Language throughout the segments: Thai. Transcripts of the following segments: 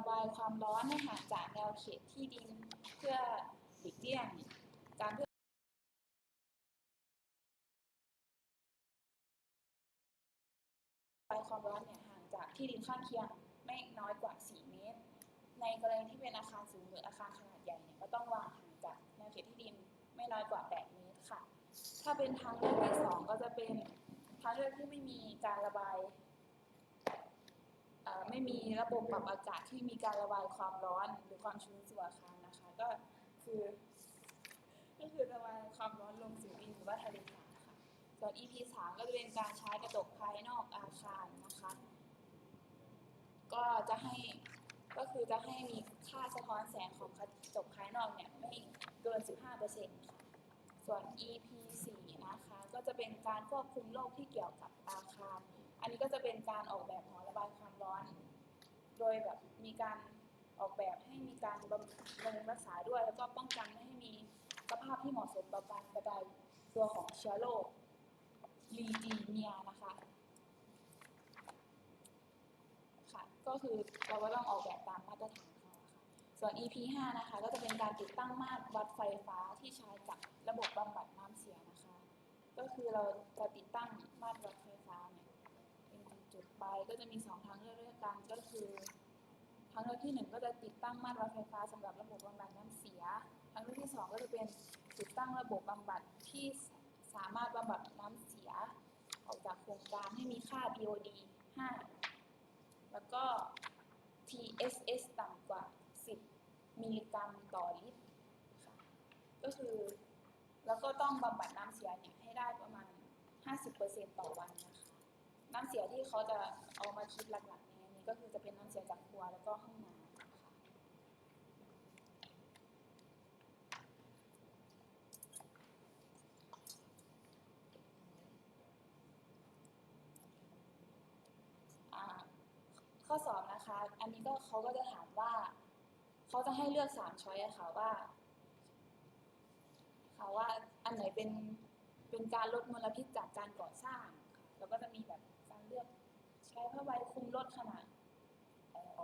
ระบายความร้อนให้ห่างจากแนวเขตที่ดินเพื่อหลีกเลี่ยงการเพิ่มระบายความร้อนเนี่ยห่างจากที่ดินข้างเคียงไม่น้อยกว่า 4 เมตร ในกรณีที่เป็นอาคารสูงหรืออาคารขนาดใหญ่เนี่ยก็ต้องวางห่างจากแนวเขตที่ดินไม่น้อยกว่า 8 เมตรค่ะ ถ้าเป็นทางเลือกที่สองก็จะเป็นทางเลือกที่ไม่มีการระบาย ไม่มีระบบปรับอากาศที่มีการระบายความร้อนหรือความชื้นสู่อาคารนะคะ ก็คือก็คือระบายความร้อนลงสู่ดินหรือว่าทะเลสาบค่ะส่วน EP สามก็จะเป็นการใช้กระจกภายนอกอาคารนะคะ ก็จะให้ก็คือจะให้มีค่าสะท้อนแสงของกระจกภายนอกเนี่ยไม่เกิน 15%ค่ะส่วน EP 4นะคะ ก็จะเป็นการควบคุมโรคที่เกี่ยวกับอาคาร อันนี้ก็จะเป็นการออกแบบหอระบายความร้อน โดยแบบมีการออกแบบให้มีการบำรุงรักษาด้วย แล้วก็ป้องกันไม่ให้มีสภาพที่เหมาะสมต่อการกระจายตัวของเชื้อโรคลีจีเนียนะคะค่ะก็คือเราก็ต้องออกแบบตามมาตรฐานเขาค่ะส่วน EP 5นะคะก็จะเป็นการติดตั้งมาตรวัดไฟฟ้าที่ใช้กับระบบบำบัดน้ำเสียนะคะ ก็คือเราจะติดตั้งมาตรวัดไฟฟ้าเนี่ยเป็นจุด ไปก็จะมีสองทางเลือกด้วยกันก็คือ ทางเลือกที่หนึ่งก็จะติดตั้งมาตรวัดไฟฟ้าสำหรับระบบบำบัดน้ำเสีย ทางเลือกที่สองก็จะเป็นติดตั้งระบบบำบัดที่สามารถบำบัดน้ำเสีย ออกจากโครงการให้มีค่า BOD 5 แล้วก็ TSS ต่ำกว่า 10 มิลลิกรัมต่อลิตรค่ะก็คือแล้วก็ต้องบำบัดน้ำเสียเนี่ยให้ได้ประมาณ 50%ต่อวันนะ น้ำเสียที่เขาจะเอามาคิดหลักๆในนี้ก็คือจะเป็นน้ำเสียจากครัวแล้วก็ห้องน้ำนะคะอ่าข้อสอบนะคะ อันนี้ก็เขาก็จะถามว่าเขาจะให้เลือกสามช้อยอะค่ะว่าค่ะว่าอันไหนเป็นเป็นการลดมลพิษจากการก่อสร้างค่ะแล้วก็จะมีแบบ เลือกใช้ผ้าใบคลุมรถขนาด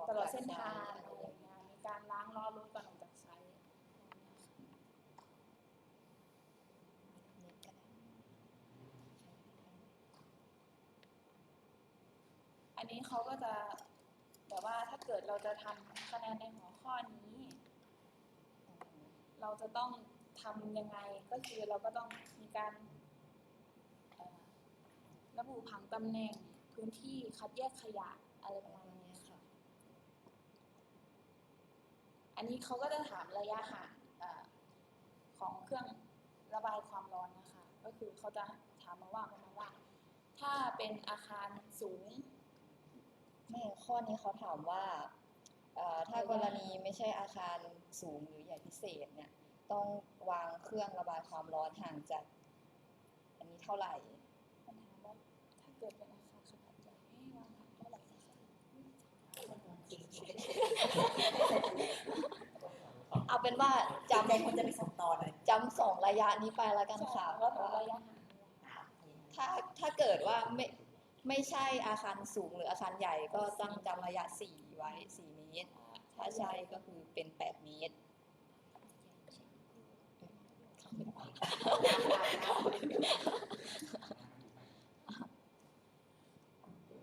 ตลอดเส้นทางอะไรอย่างเงี้ยมีการล้างล้อรถก่อนออกจากใช้อะไรอย่างเงี้ยค่ะอันนี้เขาก็จะแบบว่าถ้าเกิดเราจะทำคะแนนในหัวข้อนี้ เราจะต้องทำยังไงก็คือเราก็ต้องมีการระบุผังตำแหน่ง พื้นที่คัดแยกขยะอะไรประมาณนี้ค่ะ อันนี้เขาก็จะถามระยะห่างของเครื่องระบายความร้อนนะคะ ก็คือเขาจะถามมาว่าประมาณว่า ถ้าเป็นอาคารสูงไม่ข้อนี้เขาถามว่าถ้ากรณีไม่ใช่อาคารสูงหรือใหญ่พิเศษเนี่ย ต้องวางเครื่องระบายความร้อนห่างจาก อันนี้เท่าไหร่มันถามว่าถ้าเกิดเป็นอาคารขนาดใหญ่ให้วางห่างเท่าไหร่นะคะ เอาเป็นว่าจำจำใจคนจะไปส่งต่อเลยจำสองระยะนี้ไปแล้วกันค่ะแล้วถามระยะห่างเนี่ยถ้าถ้าเกิดว่าไม่ไม่ใช่อาคารสูงหรืออาคารใหญ่ก็ต้องจำระยะสี่ไว้สี่เมตร ถ้าใช่ก็คือเป็นแปดเมตร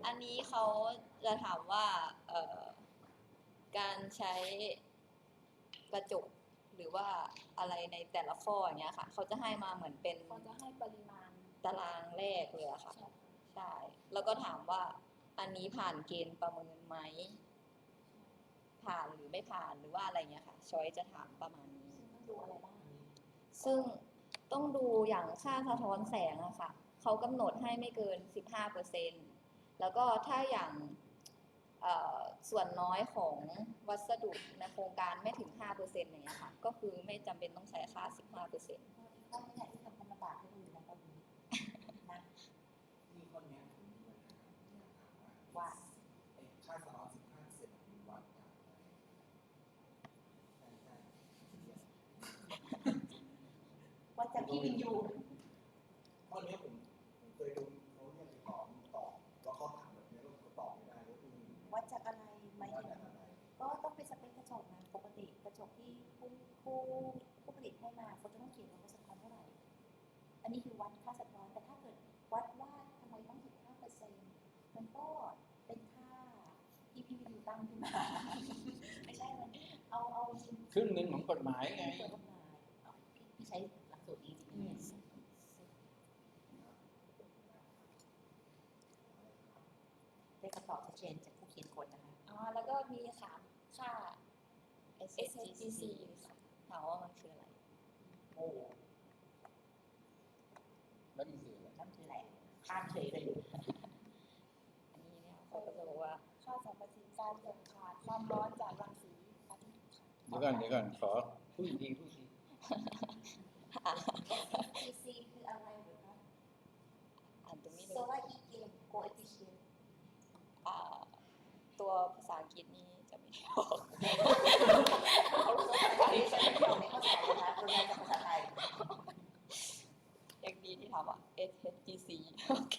อันนี้เขาจะถามว่าเอ่อการ ใช้กระจกหรือว่าอะไรในแต่ละข้ออย่างเงี้ยค่ะ เขาจะให้มาเหมือนเป็นเขาจะให้ปริมาณตารางแรกเลยอะค่ะ ใช่ใช่แล้วก็ถามว่าอันนี้ผ่านเกณฑ์ประเมินไหม ผ่านหรือไม่ผ่านหรือว่าอะไรเงี้ยค่ะช้อยจะถามประมาณนี้ต้องดูอะไรบ้าง ซึ่งต้องดูอย่างค่าสะท้อนแสงอะค่ะ เขากำหนดให้ไม่เกิน 15%แล้วก็ถ้าอย่างเอ่อ ส่วนน้อยของวัสดุในโครงการไม่ถึง 5%อย่างเงี้ยค่ะ ก็คือไม่จำเป็นต้องใช้ค่า 15%ต้องไม่ใช่ที่ทำธรรมบาตให้ดูนะตอนนี้นะมีคนเนี้ยมีปัญหาเนี่ยถามว่าว่าไอ้ค่าสล็อตสิบห้าเซนมันวัดจากอะไรใช่ใช่ว่าจะพี่วินยู ผู้ผู้ผู้ผลิตให้มาเขาจะต้องเขียนว่าเขาสะท้อนเท่าไหร่ อันนี้คือวัดค่าสะท้อน แต่ถ้าเกิดวัดว่าทำไมต้องถึง5เปอร์เซ็นต์มันก็เป็นค่าที่พี่วิวตั้งขึ้นมา ไม่ใช่มันเอาเอาจริงครึ่งหนึ่งของกฎหมายไงเปิดกฎหมายเอาพี่พี่ใช้หลักสูตรนี้จริงๆเนี่ยได้คำตอบชัดเจนจากผู้เขียนกฎนะคะ อ๋อ แล้วก็มีค่ะค่า SHGC SHGC ค่ะถาม ว่ามันคืออะไรโอ้แล้วมันคืออะไรนั่นคืออะไรข้ามเฉยเลย อันนี้เนี่ยเขาก็จะบอกว่าค่าสัมปทานการเปลี่ยนผ่านความร้อนจากรังสีอาทิตย์ค่ะเดี๋ยวก่อนเดี๋ยวก่อนขอพูดอีกทีพูดอีกที TC คืออะไรเหรอคะอ่านตรงนี้เลย Solar E Gain Coefficient อ่าตัวภาษาอังกฤษนี้จะไม่ได้ออกเขา ภาษาไทยฉันไม่ยอมไม่เข้าใจนะคะตัวแรกกับภาษาไทยยังดีที่ถามว่า SHGC โอเค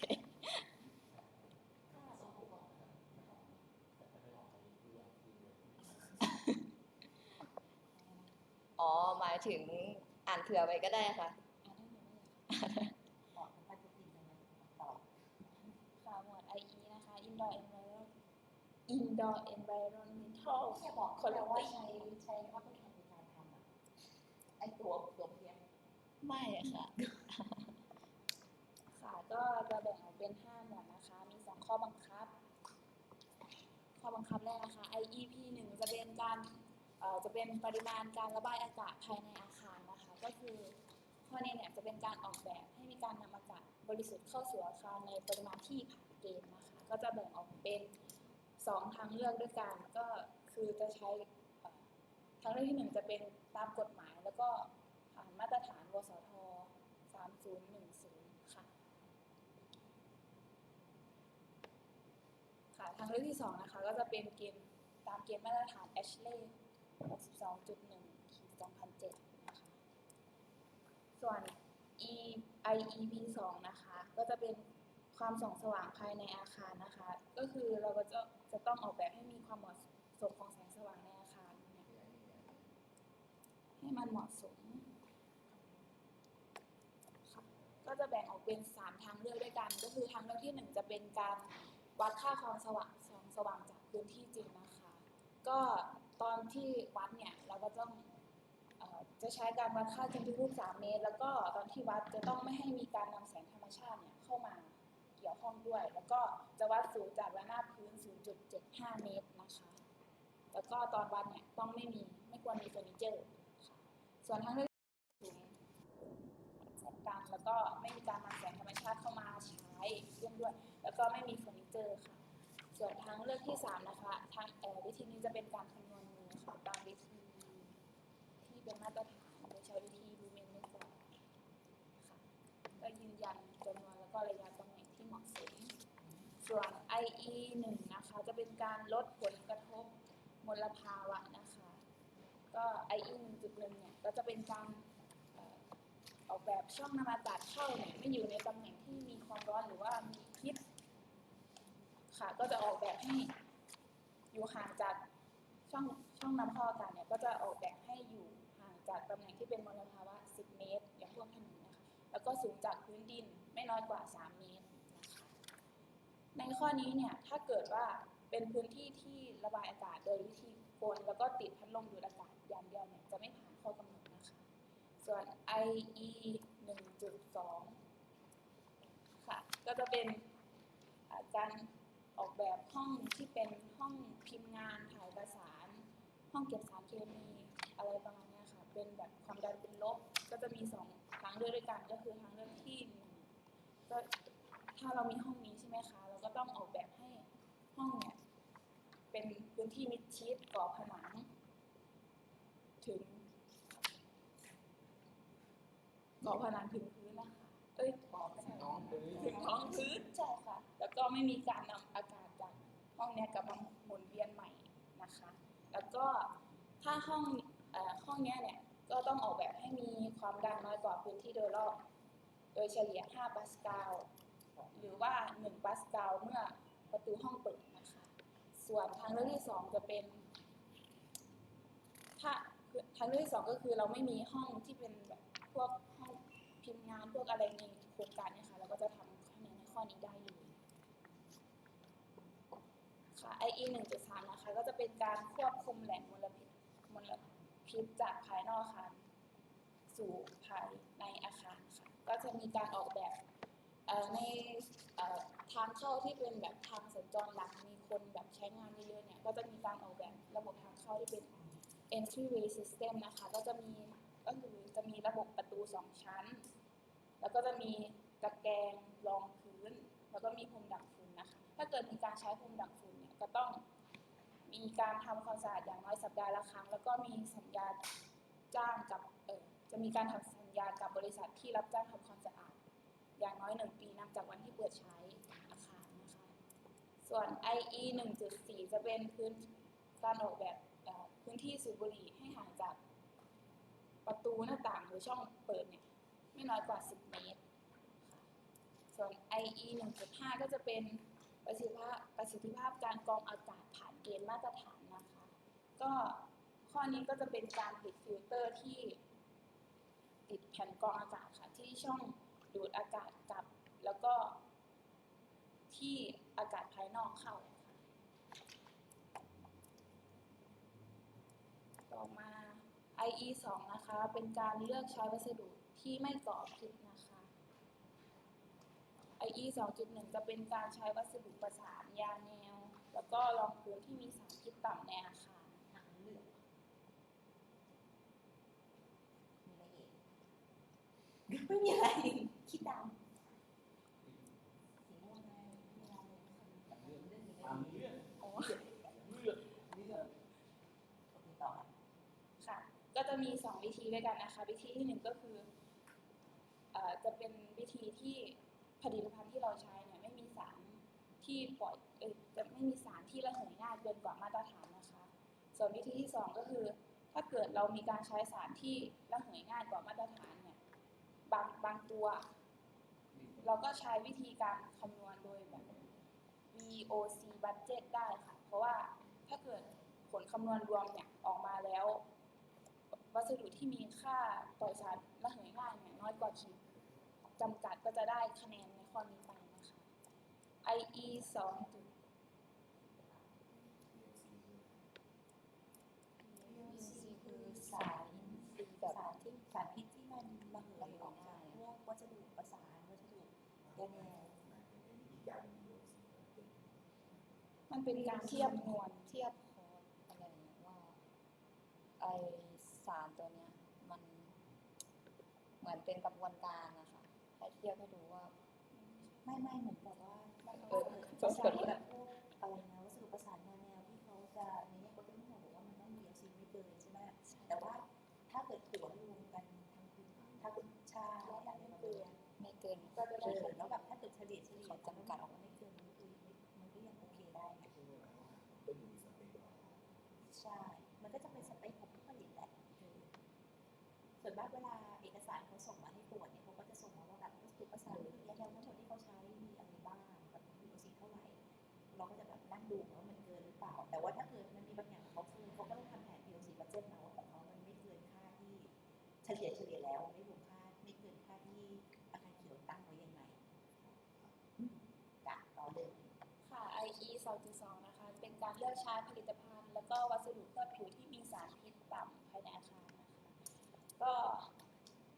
อ๋อ หมายถึงอ่านเผื่อไว้ก็ได้ค่ะอ่านให้หนูเลยค่ะบอกมันจะติดยังไงต่อค่ะหมวด IE นะคะ Indoor Environment Indoor Environmental แค่บอกเขาแล้วว่าใช้ใช้วัตถุแข็งในการทำอะไอตัวตัวเพียง ไม่ค่ะ ค่ะ ก็จะแบ่งออกเป็น5หมวดนะคะ มี2ข้อบังคับ ข้อบังคับแรกนะคะ IEP 1จะเป็นการจะเป็นปริมาณการระบายอากาศภายในอาคารนะคะ ก็คือข้อนี้เนี่ยจะเป็นการออกแบบให้มีการนำอากาศบริสุทธิ์เข้าสู่อาคารในปริมาณที่ผ่านเกณฑ์นะคะ ก็จะแบ่งออกเป็น2ทางเลือกด้วยกัน ก็คือจะใช้ทางเลือกที่1จะเป็นตามกฎหมายแล้วก็ มาตรฐาน วสท 3010 ค่ะ ค่ะ ทางเลือกที่สองนะคะ ก็จะเป็นเกณฑ์ตามเกณฑ์มาตรฐาน Ashley 62.1ขีด2007 นะคะ ส่วน E IEP 2นะคะ ก็จะเป็นความส่องสว่างภายในอาคารนะคะ ก็คือเราก็จะจะต้องออกแบบให้มีความเหมาะสมของแสงสว่างในอาคารเนี่ยให้มันเหมาะสมค่ะ ก็จะแบ่งออกเป็น 3 ทางเลือกด้วยกัน ก็คือทางเลือกที่ 1 จะเป็นการวัดค่าความสว่างสงสว่างจากพื้นที่จริงนะคะ ก็ตอนที่วัดเนี่ยเราก็ต้องจะใช้การวัดค่าจริงที่รูป3เมตร แล้วก็ตอนที่วัดจะต้องไม่ให้มีการนำแสงธรรมชาติเนี่ยเข้ามาเกี่ยวข้องด้วย แล้วก็จะวัดสูงจากระนาบพื้น 0.75 เมตรนะคะ แล้วก็ตอนวัดเนี่ยต้องไม่มีไม่ควรมีเฟอร์นิเจอร์ส่วนทางเลือกสูงแสง กลางแล้วก็ไม่มีการนำแสงธรรมชาติเข้ามาใช้ร่วมด้วย แล้วก็ไม่มีเฟอร์นิเจอร์ค่ะ ส่วนทางเลือกที่ 3 นะคะทางเอ่อวิธีนี้จะเป็นการคำนวณมือค่ะตามวิธีที่เป็นมาตรฐานโดยใช้วิธีดูเมนไม่ก่อนค่ะก็ยืนยันจำนวนแล้วก็ระยะตำแหน่งที่เหมาะสมส่วน IE 1นะคะจะเป็นการลดผลกระทบมลภาวะนะคะ ก็ IE 1.1เนี่ยก็จะเป็นการ ออกแบบช่องนำอากาศเข้าเนี่ยไม่อยู่ในตำแหน่งที่มีความร้อนหรือว่ามีพิษค่ะ ก็จะออกแบบให้อยู่ห่างจากช่องช่องนำเข้าอากาศเนี่ยก็จะออกแบบให้อยู่ห่างจากตำแหน่งที่เป็นมลภาวะ 10 เมตร อย่างพวกถนนนะคะแล้วก็สูงจากพื้นดินไม่น้อยกว่า 3 เมตรนะคะในข้อนี้เนี่ยถ้าเกิดว่าเป็นพื้นที่ที่ระบายอากาศโดยวิธีกลแล้วก็ติดพัดลมดูดอากาศอย่างเดียวเนี่ยจะไม่ผ่านข้อกำหนด ส่วน IE 1.2 ค่ะ ก็จะเป็นาการออกแบบห้องที่เป็นห้องพิมพ์งานถ่ายเอกสาร ห้องเก็บสารเคมีอะไรประมาณนี้ค่ะ เป็นแบบความดันเป็นลบ ก็จะมีสองทางเลือกด้วยกัน ก็คือทางเลือกที่ก็ถ้าเรามีห้องนี้ใช่ไหมคะ เราก็ต้องออกแบบให้ห้องเนี่ยเป็นพื้นที่มิดชิดก่อผนัง ถึง ก่อผนังถึงพื้นนะคะเอ้ยก่อผนังน้องพื้นถึงท้องพื้นใช่ค่ะ แล้วก็ไม่มีการนำอากาศจากห้องนี้กลับมาหมุนเวียนใหม่นะคะ แล้วก็ถ้าห้องห้องนี้เนี่ยก็ต้องออกแบบให้มีความดันน้อยกว่าพื้นที่โดยรอบ โดยเฉลี่ย 5 ปาสกาล หรือว่า 1 ปาสกาลเมื่อประตูห้องเปิดนะคะ ส่วนทางเลือกที่ 2 จะเป็น ถ้าทางเลือกที่สองก็คือเราไม่มีห้องที่เป็นแบบพวก พิมพ์งานพวกอะไรในโครงการเนี่ยค่ะเราก็จะทำคะแนนในข้อนี้ได้เลยค่ะ IE 1.3 นะคะ ก็จะเป็นการควบคุมแหล่งมลพิษมลพิษจากภายนอกอาคารสู่ภายในอาคารค่ะ ก็จะมีการออกแบบในทางเข้าที่เป็นแบบทางสัญจรหลักมีคนแบบใช้งานเยอะๆเนี่ย ก็จะมีการออกแบบระบบทางเข้าที่เป็น entryway system นะคะ ก็จะมีก็คือจะมีระบบประตูสองชั้น แล้วก็จะมีตะแกรงรองพื้น แล้วก็มีพรมดักฝุ่นนะคะ ถ้าเกิดมีการใช้พรมดักฝุ่นเนี่ยก็ต้องมีการทำความสะอาดอย่างน้อยสัปดาห์ละครั้ง แล้วก็มีสัญญาจ้างกับเออจะมีการทำสัญญากับบริษัทที่รับจ้างทำความสะอาด อย่างน้อยหนึ่งปีนับจากวันที่เปิดใช้อาคารนะคะ ส่วน IE 1.4 จะเป็นพื้นการออกแบบพื้นที่สูบบุหรี่ให้ห่างจากประตูหน้าต่างหรือช่องเปิดเนี่ย ไม่น้อยกว่า 10 เมตร ส่วน IE 1.5 ก็จะเป็นประสิทธิภาพประสิทธิภาพการกรองอากาศผ่านเกณฑ์มาตรฐานนะคะ ก็ข้อนี้ก็จะเป็นการติดฟิลเตอร์ที่ติดแผ่นกรองอากาศค่ะที่ช่องดูดอากาศกลับ แล้วก็ที่อากาศภายนอกเข้าค่ะต่อมา IE 2นะคะ เป็นการเลือกใช้วัสดุ ที่ไม่ก่อพิษนะคะ IE 2.1จะเป็นการใช้วัสดุประสานยาแนว แล้วก็รองพื้นที่มีสารพิษต่ำในอาคารทางเลือกมีอะไรอีกไม่มีอะไรคิดดำสีม่วงไงไม่มีอะไรเลยเรื่องนี้ตามเรื่องอ๋อเรื่องนี่ก็โอเคต่อค่ะค่ะ ก็จะมี 2 วิธีด้วยกันนะคะ วิธีที่ 1 ก็คือเอ่อ จะเป็นวิธีที่ผลิตภัณฑ์ที่เราใช้เนี่ยไม่มีสารที่ปล่อยเอยจะไม่มีสารที่ระเหยง่ายเกินกว่ามาตรฐานนะคะ ส่วนวิธีที่ 2 ก็คือ ถ้าเกิดเรามีการใช้สารที่ระเหยง่ายกว่ามาตรฐานเนี่ยบางบางตัว เราก็ใช้วิธีการคำนวณโดยแบบ VOC budget ได้ค่ะ เพราะว่าถ้าเกิดผลคำนวณรวมเนี่ยออกมาแล้ว วัสดุที่มีค่าปล่อยสารระเหยง่ายเนี่ยน้อยกว่าขีด จำกัดก็จะได้คะแนนในข้อนี้ไปนะคะ IE 2จุด PVC คือสารสารที่สารพิษที่มันระเหยออกจากพวกวัสดุประสานวัสดุยาแนวมันเป็นการเทียบมวลเทียบคอร์สอะไรเนี่ยว่าไอสารตัวเนี้ยมันเหมือนเป็นกระบวนการนะคะ รียบให้ดูว่า ไม่ไม่เหมือนแบบว่ามันเออประสาแบบอะไรนะวัสดุประสานงานแนวที่เขาจะในนี้เขาจะไม่บอกว่ามันต้องมี LC ไม่เกินใช่ไหมแต่ว่าถ้าเกิดถัวรวมกันทั้งพื้นถ้าเกิดชาแล้วอย่างไม่เกินไม่เกินก็จะได้แล้วแบบถ้าเกิดเฉลี่ยเฉลี่ยจำกัดออกมาไม่เกินมันก็ยังโอเคได้ใช่ เฉลี่ยเฉลี่ยแล้วไม่รวมค่าไม่เกินค่าที่อาคารเขียวตั้งไว้ยังไงจ้ะต่อเลยค่ะ IE 2.2 นะคะ เป็นการเลือกใช้ผลิตภัณฑ์ แล้วก็วัสดุเคลือบผิวที่มีสารพิษต่ำภายในอาคารนะคะก็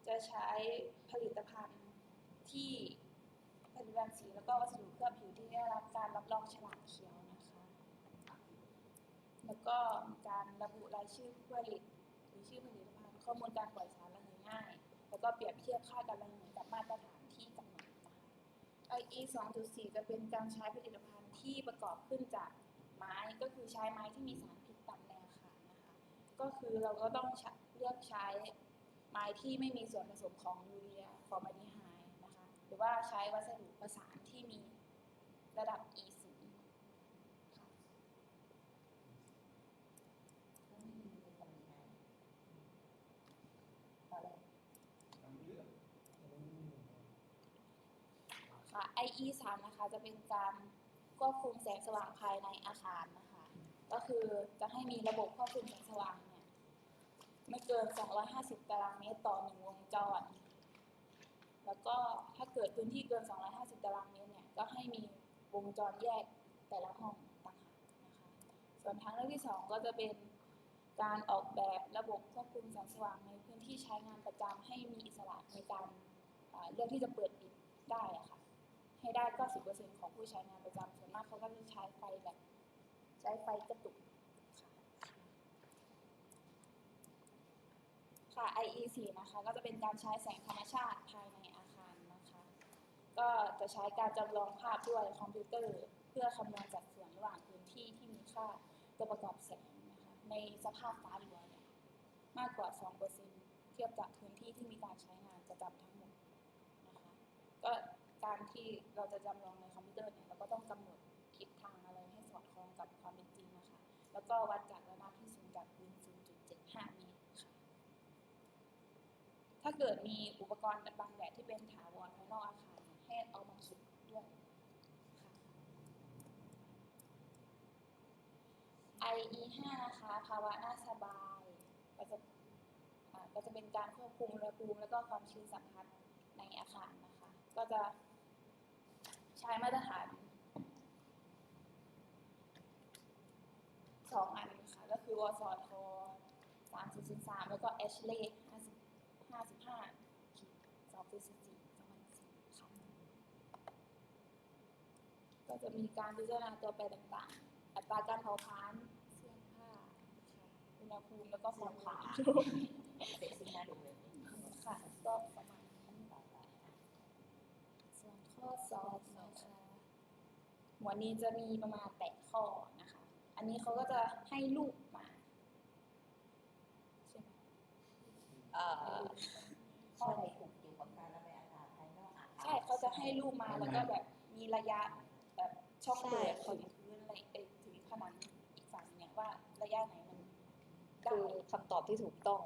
จะใช้ผลิตภัณฑ์ที่ผลิตภัณฑ์สีแล้วก็วัสดุเคลือบผิวที่ได้รับการรับรองฉลากเขียวนะคะ แล้วก็มีการระบุรายชื่อผู้ผลิตหรือชื่อผลิตภัณฑ์ ข้อมูลการปล่อยสารระเหยง่าย แล้วก็เปรียบเทียบค่าการระเหยกับมาตรฐานที่กำหนดนะคะ IE 2.4 จะเป็นการใช้ผลิตภัณฑ์ที่ประกอบขึ้นจากไม้ก็คือใช้ไม้ที่มีสารพิษต่ำในอาคารนะคะก็คือเราก็ต้องเลือกใช้ไม้ที่ไม่มีส่วนผสมของยูเรียฟอร์มาลดีไฮด์นะคะหรือว่าใช้วัสดุประสานที่มีระดับ E E3 นะคะ จะเป็นการควบคุมแสงสว่างภายในอาคารนะคะ ก็คือจะให้มีระบบควบคุมแสงสว่างเนี่ยไม่เกิน 250 ตารางเมตรต่อหนึ่งวงจร แล้วก็ถ้าเกิดพื้นที่เกิน 250 ตารางเมตรเนี่ยก็ให้มีวงจรแยกแต่ละห้องต่างหากนะคะ ส่วนทางเรื่องที่ 2 ก็จะเป็นการออกแบบระบบควบคุมแสงสว่างในพื้นที่ใช้งานประจำให้มีอิสระในการเรื่องที่จะเปิดปิดได้ะคะ่ะ ให้ได้ 90%ของผู้ใช้งานประจำส่วนมากเขาก็จะใช้ไฟแบบใช้ไฟกระตุกค่ะ IE4 นะคะก็จะเป็นการใช้แสงธรรมชาติภายในอาคารนะคะ ก็จะใช้การจำลองภาพด้วยคอมพิวเตอร์ เพื่อคำนวณสัดส่วนระหว่างพื้นที่ที่มีค่าตัวประกอบแสงนะคะในสภาพฟ้าหลัวเนี่ยมากกว่า 2%เทียบจากพื้นที่ที่มีการใช้งานประจำทั้งหมดนะคะก็ การที่เราจะจำลองในคอมพิวเตอร์เนี่ยเราก็ต้องกำหนดทิศทางอะไรให้สอดคล้องกับความเป็นจริงนะคะ แล้วก็วัดจากระนาบที่สูงจากพื้น 0.75 เมตรค่ะ ถ้าเกิดมีอุปกรณ์บางแบบที่เป็นถาวรภายนอกอาคารเนี่ยให้เอามาคิดด้วย IE 5นะคะ ภาวะน่าสบายก็จะอ่าก็จะเป็นการควบคุมอุณหภูมิ แล้วก็ความชื้นสัมผัสในอาคารนะคะ ก็จะ ใช้มาตรฐานสองอันค่ะ ก็คือวสท3003แล้วก็ a s h l e y 50 55ขีด2.44 2004ค่ะก็จะมีการพิจารณาตัวแปรต่างๆ อัตราการเผาผลาญเสื้อผ้าค่ะอุณหภูมิ แล้วก็ความขาวเด็กซึ่งน่าดูเลยค่ะ ก็ประมาณนี้ส่วนข้อสอบนะคะ หมวดนี้จะมีประมาณแปดข้อนะคะ อันนี้เขาก็จะให้รูปมาใช่ไหมเอ่อข้อไหนถูกเกี่ยวกับการระบายอากาศภายนอกอาคารใช่เขาจะให้รูปมาแล้วก็แบบมีระยะแบบช่องเปิดถึงพื้นอะไรเอ้ยถึงผนังอีกฝั่งเนี่ยว่าระยะไหนมันได้คือคำตอบที่ถูกต้อง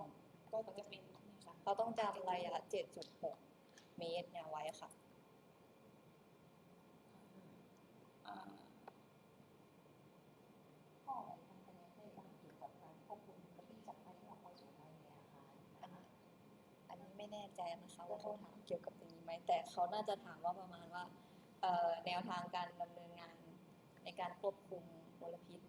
ก็จะเป็นนี่ค่ะเราต้องจำระยะ 7.6 เมตรเนี่ยไว้ค่ะ อ่า ข้อไหนทำคะแนนได้บ้างเกี่ยวกับการควบคุมพื้นที่จากภายนอกเข้าสู่ภายในอาคารนะคะ อันนี้ ไม่แน่ใจนะคะว่าเขาถามเกี่ยวกับอย่างนี้ไหมแต่เขาน่าจะถามว่าประมาณว่าเอ่อแนวทางการดำเนินงานในการควบคุมมลพิษ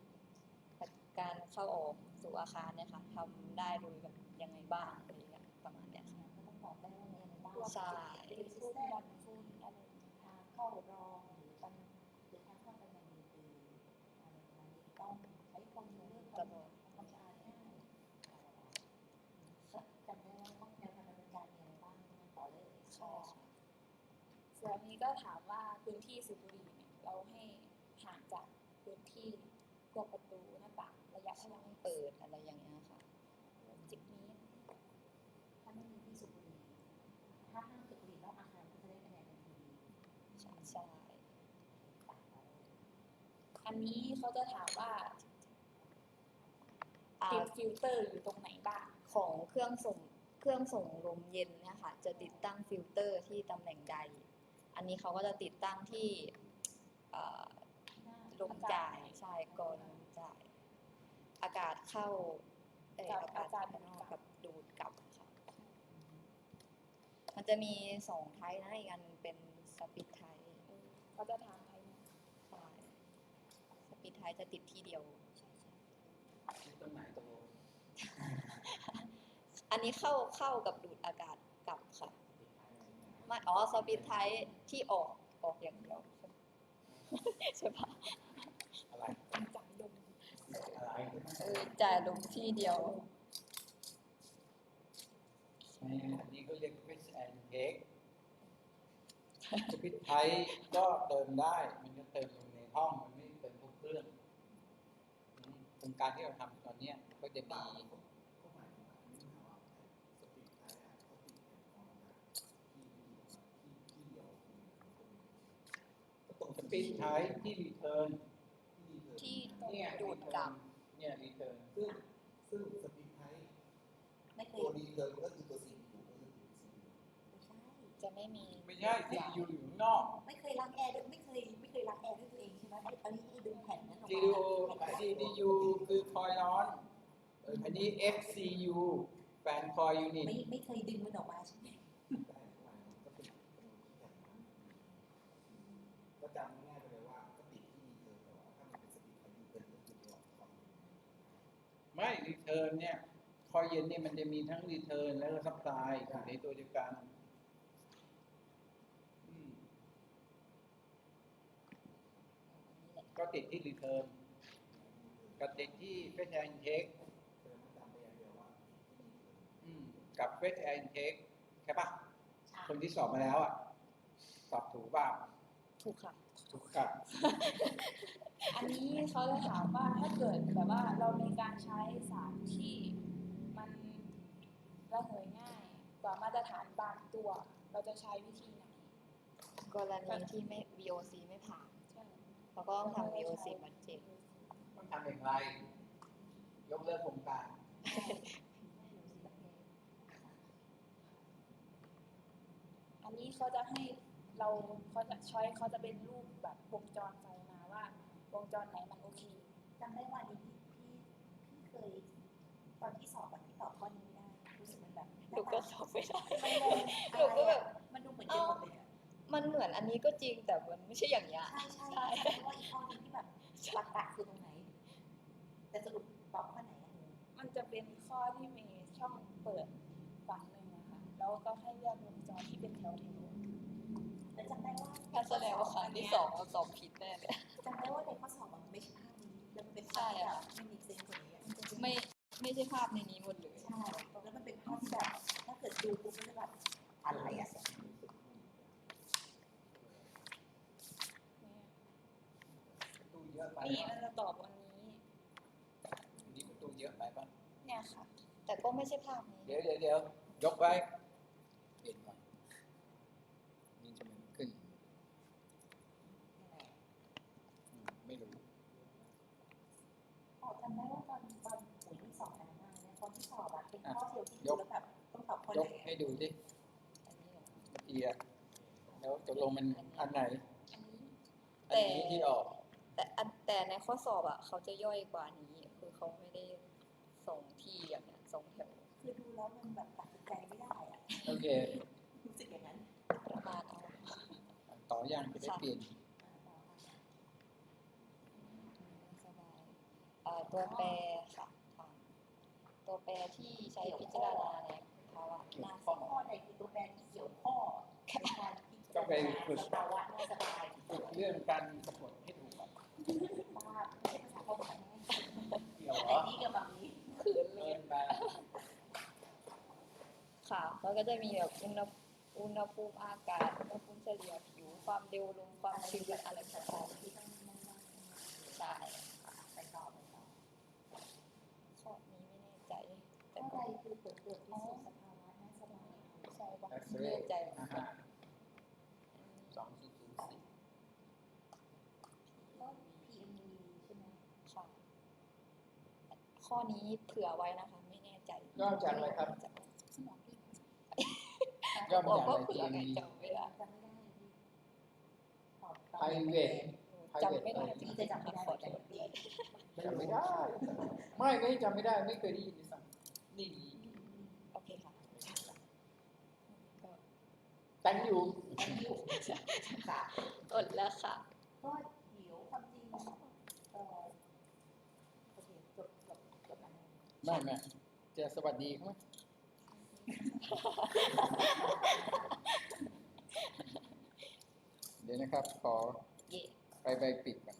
การเข้าออกสู่อาคารเนี่ยค่ะทำได้โดยแบบยังไงบ้างอะไรอย่างเงี้ยประมาณเนี้ยค่ะก็ต้องบอกได้ว่ามีอะไรบ้างใช่เป็นรูปดันฟุ้นอะไรอย่างเงี้ยทางเข้ารองหรือตำหรือทางเข้าตำแหน่งอื่นๆอะไรประมาณนี้ต้องใช้ความรู้เรื่องความความสะอาดง่ายจำได้ว่าต้องแนวทางดำเนินการมีอะไรบ้างต่อเลย ใช่ค่ะ ส่วนนี้ ก็ถามว่าพื้นที่สูบบุหรี่เนี่ยเราให้ห่างจากพื้นที่พวกประตูหน้าต่างระยะเท่าไหร่เปิดอะไรอย่างเงี้ยค่ะสิบเมตรถ้าไม่มีที่สูบบุหรี่ถ้าห้ามสูบบุหรี่นอกอาคารก็จะได้คะแนนทันทีใช่ใช่ต่างกันอันนี้เขาจะถามว่าอ่าติดฟิลเตอร์อยู่ตรงไหนบ้างของเครื่องส่งเครื่องส่งลมเย็นเนี่ยค่ะ จะติดตั้งฟิลเตอร์ที่ตำแหน่งใด อันนี้เขาก็จะติดตั้งที่เอ่อหน้าลมจ่ายใช่ก่อนลมจ่าย อากาศเข้าเอ่ออากาศภายนอกกับดูดกลับค่ะมันจะมีสองไทป์นะอีกอันเป็นสปิดไทป์เออเขาจะถามใครนะใช่สปิดไทป์จะติดที่เดียวตรงไหนตรงอันนี้เข้าเข้ากับดูดอากาศกลับค่ะ ไม่อ๋อสปิดไทป์ที่ออกออกอย่างเดียวใช่ปะอะไรเป็นจังดมอะไรเออจ่ายลงที่เดียวนี่อันนี้ก็เรียกฟิชแอนเค้กสปิดไทยก็เติมได้ มันก็เติมลงในห้องมันไม่เติมทุกเครื่องโครงการที่เราทำตอนนี้ก็จะมี ก็หมายถึงว่าที่ถามว่าสปีดไทยอะเขาติดแผ่นฟองอากาศที่ที่ที่เดียว ก็ตรงส ปีดไทยที่รีเทิร์นที่ดีเธอที่ตรงเนี่ยดูดกลับเนี่ยรีเทิร์นซึ่งซึ่งสปีดไทยไม่เคตัวยดีเธอก็คือตัวสีอยู่ก็คือตัวสีอยู่ไม่ใช่จะไม่มีไม่ใช่ที่อยู่อยู่ข้างนอก ไม่เคยล้างแอร์ด้วยไม่เคยไม่เคยล้างแอร์ด้วยตัวเองใช่ไหมไอ้อันนี้ไอ้ดึงแผ่นนั้นออกมา CDU CDU คือคอยร้อนอันนี้ FCU แฟนคอยยูนิตไม่ไม่เคยดึงมันออกมาใช่ไหม ได้เท่าไหร่ก็ติดจำนวนที่อย่างนั้นก็จำง่ายๆไปเลยว่าก็ติดที่เธอแต่ว่าถ้ามันเป็นสปีดไทยยูเกินก็คือตัวความ ไม่รีเทิร์นเนี่ย คอยเย็นเนี่ยมันจะมีทั้งรีเทิร์นแล้วก็ซัพพลายอยู่ในตัวเดียวกันอืมก็ติดที่รีเทิร์นกับติดที่เฟสแอนเทคเธอมันจำไปอย่างเดียวว่าที่นี่คืออืมกับเฟสแอนเทคใช่ปะใช่คนที่สอบมาแล้วอะ สอบถูกเปล่าถูกค่ะถูกครับ อันนี้เขาจะถามว่าถ้าเกิดแบบว่าเรามีการใช้สารที่มันระเหยง่าย กว่ามาตรฐานบางตัว เราจะใช้วิธีไหน กรณีที่ไม่ VOC ไม่ผ่านใช่ เราก็ต้องทำ VOC บัตเจ็ตต้องทำอย่างไร ยกเลิกโครงการอันนี้เขาจะให้เราเขาจะช้อยเขาจะเป็นรูปแบบวงจรไฟมา ว่าวงจรไหนมันโอเคจำได้ว่าอันนี้พี่พี่พี่เคย ตอนที่สอบอะที่ตอบข้อนี้ไม่ได้รู้สึกมันแบบหนูก็สอบไม่ได้มันงงหนูก็แบบมันดูเหมือนเดิมหมดเลยอะมันเหมือนอันนี้ก็จริงแต่มันไม่ใช่อย่างเงี้ยใช่ใช่ใช่จำได้ว่าอีกข้อนี้ที่แบบหลักตักคือตรงไหน แต่สรุปตอบข้อไหนอะมันจะเป็นข้อที่มีช่องเปิดฝั่งหนึ่งนะคะแล้วก็ให้เลือกวงจรที่เป็นแถวแถวแล้วจำได้ว่าถ้าแสดงว่าครั้งที่สองเราสอบผิดแน่เลย จำได้ว่าในข้อสอบมันไม่ใช่ภาพนี้แล้วมันเป็นภาพที่แบบไม่มีเซนส์กว่านี้อะไม่ไม่ใช่ภาพในนี้หมดเลยใช่แล้วมันเป็นภาพที่แบบถ้าเกิดดูปุ๊บมันจะแบบอะไรอะประตูเยอะไปนี่ปะเราจะตอบวันนี้อันนี้ประตูเยอะไปปะเนี่ยค่ะ แต่ก็ไม่ใช่ภาพนี้ เดี๋ยวเดี๋ยวเดี๋ยวยกไว้เปลี่ยนก่อนนี่จะมันขึ้นอืมไม่รู้ อ๋อจำได้ว่าตอนตอนผลที่สอบอันนั้นมาเนี่ยตอนที่สอบอะเป็นข้อเดียวที่ดูแล้วแบบต้องตอบข้อ ยไหนกอะให้ดูสิอันนี้เหรอเมื่อกี้อะแล้วตกลงมันอันไหนอันนี้อันนี้ที่ออก แต่อันแต่ในข้อสอบอะ เขาจะย่อยกว่านี้ คือเขาไม่ได้ส่งที่อย่างเงี้ยส่งแถวคือดูแล้วมันแบบตัดสินใจไม่ได้อะโอเครู้สึกอย่างนั้นประมาณเอาต่อย่างจะได้เปลี่ยนอ่าต่อค่ะสบายเอ่อตัวแปรค่ะทำตัวแปรที่ใช้พิจารณาใน ภาวาสข้อมองข้อใดคือตัวแปรที่เกี่ยวข้อในการพิจารต้องไปณาฝึกสภาวะน่สบายฝึกเรื่องการสะกดให้ถูกก่อนบ้าไม่ใช่ภาษาเขาบอกนะเกี่ยวเหรแต่อนี่กับแบบนี้ขืนเลยค่ะแล้วก็จะมีแบบอุณหอุณหภูมิอากาศอุณหภูมิเฉลี่ยผิวความเร็วลมความชื้นอะไรต่างที่ต้องนั่งนั่งๆใช่ ไปต่อไปต่อ ข้อนี้ไม่แน่ใจ แต่ ข้อ ก็ ใดคือผลตรวจพิสูจน์สภาวะน่าสบาย ใช่ปะเอ็กซไม่เรแน่ย์ใจเหมือนอากัหานรสองศูนย์ศูนย์สี่ก็ PMD ใช่ไหมค่ะข้อนี้เผื่อไว้นะคะ ไม่แน่ใจย่อจากอะไรครับสมองพี่ย่อมาบอกจากว่าอะไรเผื่อไง GME จำไม่ได้จำไม่ได้พี่ตอบตอบ private จำไม่ได้พี่จะจำไม่ได้ขอโทแต่ษพี่จำไม่ได้ ไม่ไม่จำไม่ได้ไม่เคยได้ยินด้วยซ้ำนี่ โอเคค่ะก็ แต่งอยู่อันนี้ค่ะอดแล้วค่ะ ก็เดี๋ยวความจริงเอ่อโอเคจบจบจบอันนี้ไม่ไม่จะสวัสดีเขาไหมเดี๋ยวนะครับ ขอเย่ไปใบปิดก่อน